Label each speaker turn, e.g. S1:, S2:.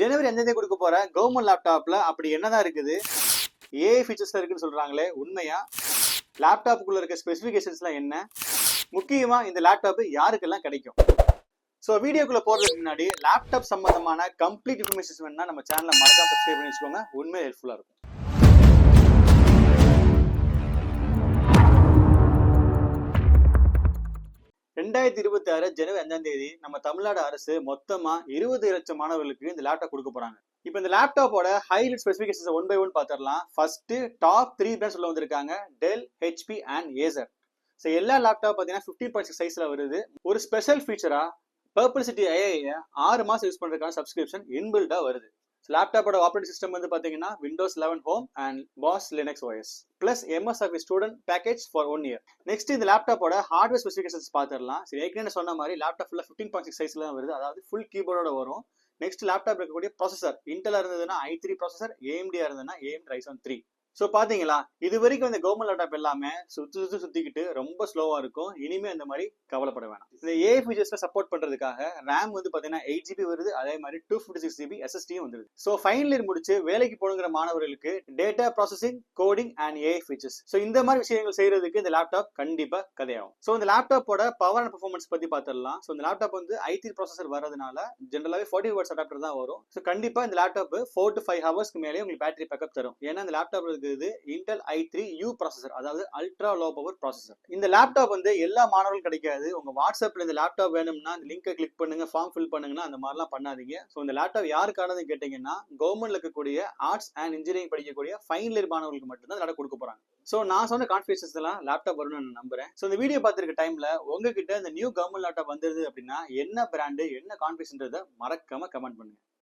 S1: ஜனவரி எந்த கொடுக்க போற? கவர்மெண்ட் லேப்டாப்ல அப்படி என்னதான் இருக்குது? ஏஐ ஃபீச்சர்ஸ்ல இருக்குன்னு சொல்றாங்களே உண்மையா? லேப்டாப்புக்குள்ள இருக்க ஸ்பெசிஃபிகேஷன்ஸ்லாம் என்ன? முக்கியமா இந்த லேப்டாப் யாருக்கெல்லாம் கிடைக்கும்? ஸோ வீடியோக்குள்ள போறதுக்கு முன்னாடி லேப்டாப் சம்பந்தமான கம்ப்ளீட் இன்ஃபர்மேஷன் வேணும்னா நம்ம சேனலை மறக்காம சப்ஸ்கிரைப் பண்ணி வச்சுக்கோங்க. உண்மை ஹெல்ப்ஃபுல்லாக இருக்கும். ரெண்டாயிரத்தி இருபத்தி ஆறு ஜனவரி அஞ்சாம் தேதி நம்ம தமிழ்நாடு அரசு மொத்தமா இருபது லட்சம் மாணவர்களுக்கு இந்த லேப்டாப் கொடுக்க போறாங்க. இப்போ இந்த லேப்டாப்போட highlight specifications one by one பார்த்துடலாம் ஃபர்ஸ்ட் டாப் த்ரீ பிராண்ட் சொல்ல வந்திருக்காங்க. Dell HP and Acer so எல்லா லேப்டாப் பார்த்தீங்கன்னா ஃபிஃப்டி பாயிண்ட் சிக்ஸ் சைஸில் வருது. ஒரு ஸ்பெஷல் ஃபீச்சரா பர்பிள் சிட்டி ஐஐ ஆறு மாசம் யூஸ் பண்றதுக்கான சப்ஸ்கிரிப்ஷன் இன்பில்டா வருது. லேப்டாப்போட ஆப்ரேட்டிங் சிஸ்டம் வந்து பார்த்தீங்கன்னா Windows eleven home and BOSS Linux OS plus MS Office student package for one year next இந்த லேப்டாப்போட ஹார்ட்வேர் ஸ்பெசிஃபிகேஷன்ஸ் பார்த்துடலாம் சரி ஏற்கனவே சொன்ன மாதிரி லேப்டாப் ஃபுல்லாக ஃபிஃப்டீன் பாயிண்ட் சிக்ஸ் சைஸ்ல வருது. அதாவது ஃபுல் கீபோர்டோட வரும். நெக்ஸ்ட் லேப்டாப் இருக்கக்கூடிய ப்ராசஸர் இன்டெல் இருந்ததுன்னா ஐ த்ரீ ப்ராசஸர் ஏஎம்டியா இருந்ததுன்னா ஏஎம் ரைசன் த்ரீ ஸோ பார்த்தீங்களா இது வரைக்கும் இந்த கவர்மெண்ட் லேப்டாப் எல்லாமே சுற்று சுற்றி சுற்றிக்கிட்டு ரொம்ப ஸ்லோவாக இருக்கும். இனிமேல் அந்த மாதிரி கவலைப்பட வேணாம். இந்த ஏ ஃபீச்சர்ஸில் சப்போர்ட் பண்றதுக்காக ரேம் வந்து பார்த்தீங்கன்னா எயிட் ஜிபி வருது. அதே மாதிரி டூ ஃபிஃப்டி சிக்ஸ் ஜிபி எஸ்எஸ்டியும் வந்துருது. ஸோ ஃபைனல் இயர் முடிச்சு வேலைக்கு போகணுங்கிற மாணவர்களுக்கு data processing coding and A features so இந்த மாதிரி விஷயங்கள் செய்யறதுக்கு இந்த லேப்டாப் கண்டிப்பாக கதையாகும். ஸோ இந்த லேப்டாப்போட பவர் அண்ட் பர்ஃபார்மன்ஸ் பத்தி பார்த்துடலாம் ஸோ இந்த லேப்டாப் வந்து ஐடி ப்ராசஸர் வரதுனால ஜென்ரலாகவே ஃபார்ட்டி வாட்ஸ் அடாப்டர் தான் வரும். ஸோ கண்டிப்பாக இந்த லேப்டாப் ஃபோர் டு ஃபைவ் ஹவர்ஸ்க்கு மேலே உங்களுக்கு பேட்டரி பேக்கப் தரும். ஏன்னா இந்த லேப்டாப் இருக்குது Intel i three U processor அதாவது அல்ட்ரா லோ பவர் ப்ராசஸர் இந்த லேப்டாப் வந்து எல்லா மாணவர்களும் கிடைக்காது. உங்க வாட்ஸ்அப்ல இந்த லேப்டாப் வேணும்னா இந்த லிங்கை கிளிக் பண்ணுங்க ஃபார்ம் ஃபில் பண்ணுங்கன்னா அந்த மாதிரிலாம் பண்ணாதீங்க. ஸோ இந்த லேப்டாப் யாருக்கானது கேட்டீங்கன்னா கவர்மெண்ட்ல இருக்கக்கூடிய ஆர்ட்ஸ் அண்ட் இன்ஜினியரிங் படிக்கக்கூடிய ஃபைனல் இயர் மாணவர்களுக்கு மட்டும்தான் லேப்டாப் கொடுக்க போறாங்க. ஸோ நான் சொன்ன கான்ஃபிடன்ஸ் எல்லாம் லேப்டாப் வரும்னு நான் நம்புறேன். ஸோ இந்த வீடியோ பார்த்துருக்க டைம்ல உங்ககிட்ட இந்த நியூ கவர்மெண்ட் லேப்டாப் வந்துருது அப்படின்னா என்ன பிராண்டு என்ன கான்ஃபிடன்ஸ்ன்றதை மறக்காம கமெண்ட் பண்ணுங்க.